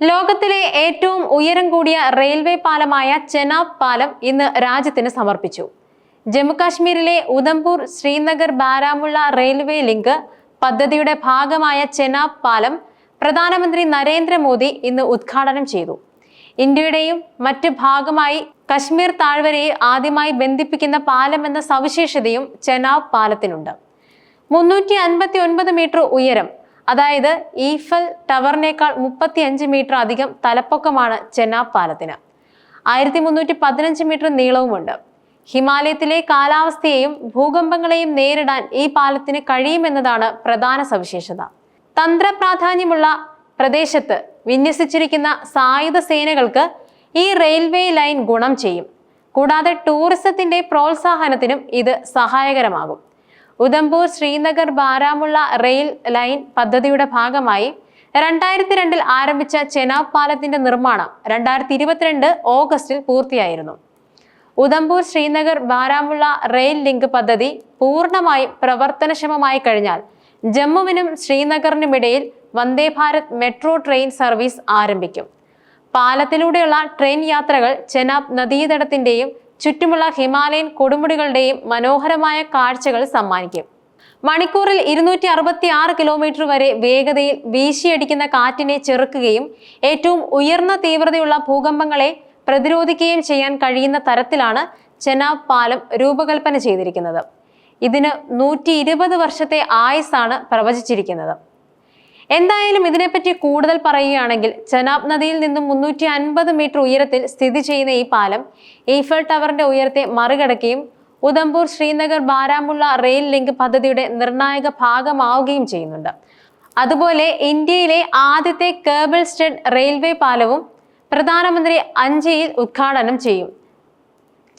ലോകത്തിലെ ഏറ്റവും ഉയരം കൂടിയ റെയിൽവേ പാലമായ ചെനാബ് പാലം ഇന്ന് രാജ്യത്തിന് സമർപ്പിച്ചു. ജമ്മുകാശ്മീരിലെ ഉധംപൂർ ശ്രീനഗർ ബാരാമുള്ള റെയിൽവേ ലിങ്ക് പദ്ധതിയുടെ ഭാഗമായ ചെനാബ് പാലം പ്രധാനമന്ത്രി നരേന്ദ്രമോദി ഇന്ന് ഉദ്ഘാടനം ചെയ്തു. ഇന്ത്യയുടെയും മറ്റ് ഭാഗമായി കശ്മീർ താഴ്വരയെ ആദ്യമായി ബന്ധിപ്പിക്കുന്ന പാലം എന്ന സവിശേഷതയും ചെനാബ് പാലത്തിനുണ്ട്. മുന്നൂറ്റി അൻപത്തി ഒൻപത് മീറ്റർ ഉയരം അതായത് ഈഫൽ ടവറിനേക്കാൾ മുപ്പത്തി അഞ്ച് മീറ്റർ അധികം തലപ്പൊക്കമാണ് ചെനാബ് പാലത്തിന്. ആയിരത്തി മുന്നൂറ്റി പതിനഞ്ച് മീറ്റർ നീളവുമുണ്ട്. ഹിമാലയത്തിലെ കാലാവസ്ഥയെയും ഭൂകമ്പങ്ങളെയും നേരിടാൻ ഈ പാലത്തിന് കഴിയുമെന്നതാണ് പ്രധാന സവിശേഷത. തന്ത്ര പ്രാധാന്യമുള്ള പ്രദേശത്ത് വിന്യസിച്ചിരിക്കുന്ന സായുധ സേനകൾക്ക് ഈ റെയിൽവേ ലൈൻ ഗുണം ചെയ്യും. കൂടാതെ ടൂറിസത്തിന്റെ പ്രോത്സാഹനത്തിനും ഇത് സഹായകരമാകും. ഉധംപൂർ ശ്രീനഗർ ബാരാമുള്ള റെയിൽ ലൈൻ പദ്ധതിയുടെ ഭാഗമായി രണ്ടായിരത്തി രണ്ടിൽ ആരംഭിച്ച ചെനാബ് പാലത്തിന്റെ നിർമ്മാണം രണ്ടായിരത്തി ഇരുപത്തിരണ്ട് ഓഗസ്റ്റിൽ പൂർത്തിയായിരുന്നു. ഉധംപൂർ ശ്രീനഗർ ബാരാമുള്ള റെയിൽ ലിങ്ക് പദ്ധതി പൂർണമായും പ്രവർത്തനക്ഷമമായി കഴിഞ്ഞാൽ ജമ്മുവിനും ശ്രീനഗറിനുമിടയിൽ Vande Bharat metro train service ആരംഭിക്കും. പാലത്തിലൂടെയുള്ള ട്രെയിൻ യാത്രകൾ ചെനാബ് നദീതടത്തിന്റെയും ചുറ്റുമുള്ള ഹിമാലയൻ കൊടുമുടികളുടെയും മനോഹരമായ കാഴ്ചകൾ സമ്മാനിക്കും. മണിക്കൂറിൽ ഇരുന്നൂറ്റി അറുപത്തി ആറ് കിലോമീറ്റർ വരെ വേഗതയിൽ വീശിയടിക്കുന്ന കാറ്റിനെ ചെറുക്കുകയും ഏറ്റവും ഉയർന്ന തീവ്രതയുള്ള ഭൂകമ്പങ്ങളെ പ്രതിരോധിക്കുകയും ചെയ്യാൻ കഴിയുന്ന തരത്തിലാണ് ചെനാബ് പാലം രൂപകൽപ്പന ചെയ്തിരിക്കുന്നത്. ഇതിന് നൂറ്റി ഇരുപത് വർഷത്തെ ആയുസാണ് പ്രവചിച്ചിരിക്കുന്നത്. എന്തായാലും ഇതിനെപ്പറ്റി കൂടുതൽ പറയുകയാണെങ്കിൽ ചെനാബ് നദിയിൽ നിന്നും മുന്നൂറ്റി അൻപത് മീറ്റർ ഉയരത്തിൽ സ്ഥിതി ചെയ്യുന്ന ഈ പാലം ഈഫൽ ടവറിന്റെ ഉയരത്തെ മറികടക്കുകയും ഉധംപൂർ ശ്രീനഗർ ബാരാമുള്ള റെയിൽ ലിങ്ക് പദ്ധതിയുടെ നിർണായക ഭാഗമാവുകയും ചെയ്യുന്നുണ്ട്. അതുപോലെ ഇന്ത്യയിലെ ആദ്യത്തെ കേബിൾ സ്റ്റഡ് റെയിൽവേ പാലവും പ്രധാനമന്ത്രി അഞ്ചിയിൽ ഉദ്ഘാടനം ചെയ്യും.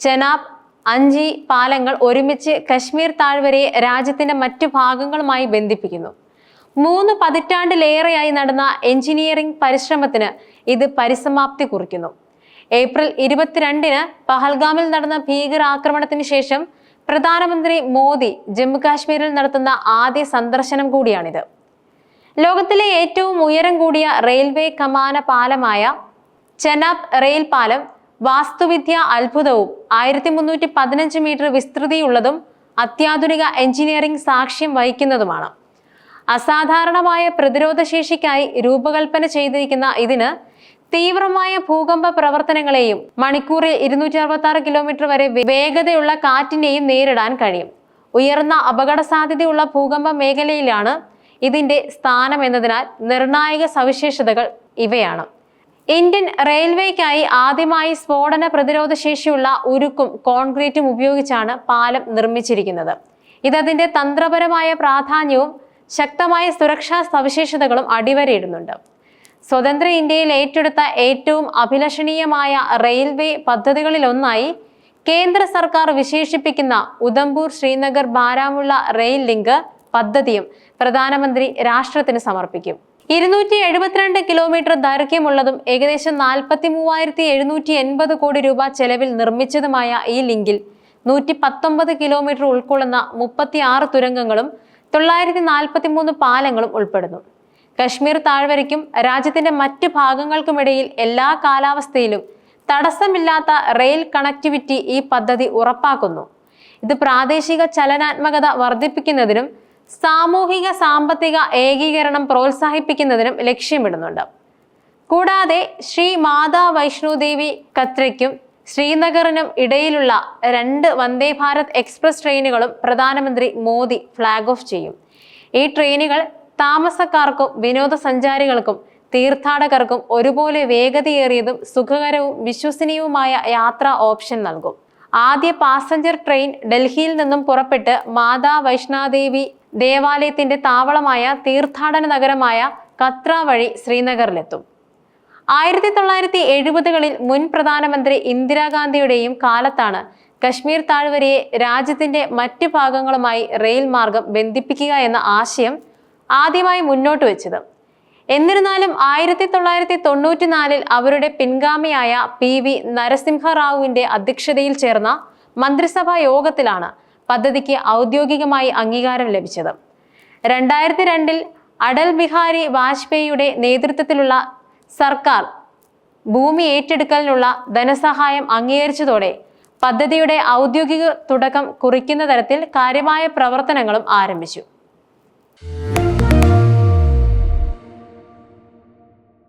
ചെനാബ് അഞ്ചി പാലങ്ങൾ ഒരുമിച്ച് കശ്മീർ താഴ്വരയെ രാജ്യത്തിന്റെ മറ്റു ഭാഗങ്ങളുമായി ബന്ധിപ്പിക്കുന്നു. മൂന്ന് പതിറ്റാണ്ടിലേറെയായി നടന്ന എഞ്ചിനീയറിംഗ് പരിശ്രമത്തിന് ഇത് പരിസമാപ്തി കുറിക്കുന്നു. ഏപ്രിൽ ഇരുപത്തിരണ്ടിന് പഹൽഗാമിൽ നടന്ന ഭീകരാക്രമണത്തിന് ശേഷം പ്രധാനമന്ത്രി മോദി ജമ്മുകാശ്മീരിൽ നടത്തുന്ന ആദ്യ സന്ദർശനം കൂടിയാണിത്. ലോകത്തിലെ ഏറ്റവും ഉയരം കൂടിയ റെയിൽവേ കമാന പാലമായ ചെനാബ് റെയിൽ പാലം വാസ്തുവിദ്യ അത്ഭുതവും ആയിരത്തി മുന്നൂറ്റി പതിനഞ്ച് മീറ്റർ വിസ്തൃതിയുള്ളതും അത്യാധുനിക എഞ്ചിനീയറിംഗ് സാക്ഷ്യം വഹിക്കുന്നതുമാണ്. അസാധാരണമായ പ്രതിരോധ ശേഷിക്കായി രൂപകൽപ്പന ചെയ്തിരിക്കുന്ന ഇതിന് തീവ്രമായ ഭൂകമ്പ പ്രവർത്തനങ്ങളെയും മണിക്കൂറിൽ ഇരുന്നൂറ്റി അറുപത്തി ആറ് കിലോമീറ്റർ വരെ വേഗതയുള്ള കാറ്റിനെയും നേരിടാൻ കഴിയും. ഉയർന്ന അപകട സാധ്യതയുള്ള ഭൂകമ്പ മേഖലയിലാണ് ഇതിന്റെ സ്ഥാനം എന്നതിനാൽ നിർണായക സവിശേഷതകൾ ഇവയാണ്. ഇന്ത്യൻ റെയിൽവേക്കായി ആദ്യമായി സ്ഫോടന പ്രതിരോധ ശേഷിയുള്ള ഉരുക്കും കോൺക്രീറ്റും ഉപയോഗിച്ചാണ് പാലം നിർമ്മിച്ചിരിക്കുന്നത്. ഇതതിന്റെ തന്ത്രപരമായ പ്രാധാന്യവും ശക്തമായ സുരക്ഷാ സവിശേഷതകളും അടിവരയിടുന്നുണ്ട്. സ്വതന്ത്ര ഇന്ത്യയിൽ ഏറ്റെടുത്ത ഏറ്റവും അഭിലഷണീയമായ റെയിൽവേ പദ്ധതികളിലൊന്നായി കേന്ദ്ര സർക്കാർ വിശേഷിപ്പിക്കുന്ന ഉദംപൂർ ശ്രീനഗർ ബാരാമുള്ള റെയിൽ ലിങ്ക് പദ്ധതിയും പ്രധാനമന്ത്രി രാഷ്ട്രത്തിന് സമർപ്പിക്കും. ഇരുന്നൂറ്റി എഴുപത്തിരണ്ട് കിലോമീറ്റർ ദൈർഘ്യമുള്ളതും ഏകദേശം നാൽപ്പത്തി മൂവായിരത്തി എഴുന്നൂറ്റി എൺപത് കോടി രൂപ ചെലവിൽ നിർമ്മിച്ചതുമായ ഈ ലിങ്കിൽ നൂറ്റി പത്തൊമ്പത് കിലോമീറ്റർ ഉൾക്കൊള്ളുന്ന മുപ്പത്തി ആറ് തുരങ്കങ്ങളും തൊള്ളായിരത്തി നാൽപ്പത്തി മൂന്ന് പാലങ്ങളും ഉൾപ്പെടുന്നു. കശ്മീർ താഴ്വരയ്ക്കും രാജ്യത്തിന്റെ മറ്റു ഭാഗങ്ങൾക്കുമിടയിൽ എല്ലാ കാലാവസ്ഥയിലും തടസ്സമില്ലാത്ത റെയിൽ കണക്ടിവിറ്റി ഈ പദ്ധതി ഉറപ്പാക്കുന്നു. ഇത് പ്രാദേശിക ചലനാത്മകത വർദ്ധിപ്പിക്കുന്നതിനും സാമൂഹിക സാമ്പത്തിക ഏകീകരണം പ്രോത്സാഹിപ്പിക്കുന്നതിനും ലക്ഷ്യമിടുന്നുണ്ട്. കൂടാതെ ശ്രീ മാതാ വൈഷ്ണോദേവി കത്രയ്ക്കും ശ്രീനഗറിനും ഇടയിലുള്ള രണ്ട് വന്ദേ ഭാരത് എക്സ്പ്രസ് ട്രെയിനുകളും പ്രധാനമന്ത്രി മോദി ഫ്ലാഗ് ഓഫ് ചെയ്യും. ഈ ട്രെയിനുകൾ താമസക്കാർക്കും വിനോദസഞ്ചാരികൾക്കും തീർത്ഥാടകർക്കും ഒരുപോലെ വേഗതയേറിയതും സുഖകരവും വിശ്വസനീയവുമായ യാത്രാ ഓപ്ഷൻ നൽകും. ആദ്യ പാസഞ്ചർ ട്രെയിൻ ഡൽഹിയിൽ നിന്നും പുറപ്പെട്ട് മാതാ വൈഷ്ണോദേവി ദേവാലയത്തിന്റെ താവളമായ തീർത്ഥാടന നഗരമായ കത്ര വഴി ശ്രീനഗറിലെത്തും. ആയിരത്തി തൊള്ളായിരത്തി എഴുപതുകളിൽ മുൻ പ്രധാനമന്ത്രി ഇന്ദിരാഗാന്ധിയുടെയും കാലത്താണ് കശ്മീർ താഴ്വരയെ രാജ്യത്തിന്റെ മറ്റ് ഭാഗങ്ങളുമായി റെയിൽ മാർഗം ബന്ധിപ്പിക്കുക എന്ന ആശയം ആദ്യമായി മുന്നോട്ട് വെച്ചത്. എന്നിരുന്നാലും ആയിരത്തി തൊള്ളായിരത്തി തൊണ്ണൂറ്റിനാലിൽ അവരുടെ പിൻഗാമിയായ പി വി നരസിംഹറാവുവിന്റെ അധ്യക്ഷതയിൽ ചേർന്ന മന്ത്രിസഭാ യോഗത്തിലാണ് പദ്ധതിക്ക് ഔദ്യോഗികമായി അംഗീകാരം ലഭിച്ചത്. രണ്ടായിരത്തി രണ്ടിൽ അടൽ ബിഹാരി വാജ്പേയിയുടെ നേതൃത്വത്തിലുള്ള സർക്കാർ ഭൂമി ഏറ്റെടുക്കലിനുള്ള ധനസഹായം അംഗീകരിച്ചതോടെ പദ്ധതിയുടെ ഔദ്യോഗിക തുടക്കം കുറിക്കുന്ന തരത്തിൽ കാര്യമായ പ്രവർത്തനങ്ങളും ആരംഭിച്ചു.